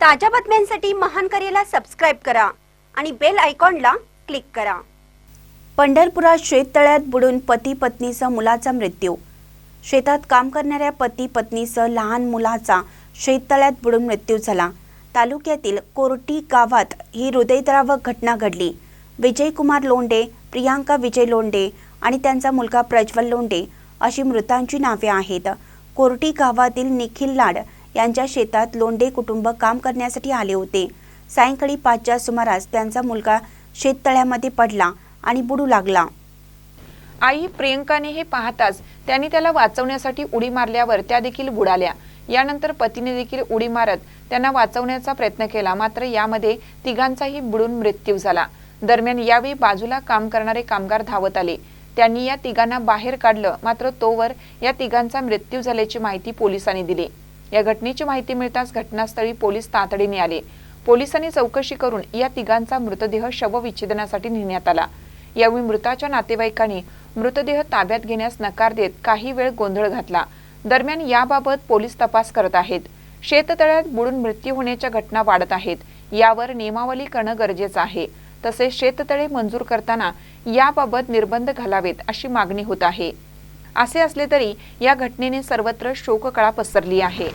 ताज्या बातम्यांसाठी महान करेला सबस्क्राईब करा आणि बेल आयकॉनला क्लिक करा. पंढरपुरात शेततळ्यात बुडून पती पत्नीसह मुलाचा मृत्यू. शेतात काम करणाऱ्या पती पत्नीसह लहान मुलाचा शेततळ्यात बुडून मृत्यू झाला. तालुक्यातील कोरटी गावात ही हृदयद्रावक घटना घडली. विजयकुमार लोंडे प्रियांका विजय लोंडे आणि त्यांचा मुलगा प्रज्वल लोंडे अशी मृतांची नावे आहेत. कोरटी गावातील निखिल लाड यांच्या शेतात लोंडे कुटुंब काम करण्यासाठी आले होते. सायंकाळी पाचच्या सुमारास त्यांचा मुलगा शेततळ्यामध्ये पडला आणि बुडू लागला. आई प्रियंकाने हे पाहताच त्यांनी त्याला वाचवण्यासाठी उडी मारल्यावर त्या देखील बुडाल्या. यानंतर पतीने देखील उडी मारत त्यांना वाचवण्याचा प्रयत्न केला. मात्र यामध्ये तिघांचाही बुडून मृत्यू झाला. दरम्यान यावेळी बाजूला काम करणारे कामगार धावत आले. त्यांनी या तिघांना बाहेर काढलं. मात्र तोवर या तिघांचा मृत्यू झाल्याची माहिती पोलिसांनी दिली. या घटनेची माहिती मिळताच घटनास्थळी पोलीस तातडीने आले. पोलिसांनी चौकशी करून या तिघांचा मृतदेह शवविच्छेदनासाठी नेण्यात आला. यावेळी मृताच्या नातेवाईकांनी मृतदेह ताब्यात घेण्यास नकार देत काही वेळ गोंधळ घातला. दरम्यान याबाबत पोलीस तपास करत आहेत. शेततळ्यात बुडून मृत्यू होण्याच्या घटना वाढत आहेत. यावर नियमावली करणं गरजेचं आहे. तसेच शेततळे मंजूर करताना याबाबत निर्बंध घालावेत अशी मागणी होत आहे. असे असले तरी या घटनेने सर्वत्र शोककळा पसरली आहे.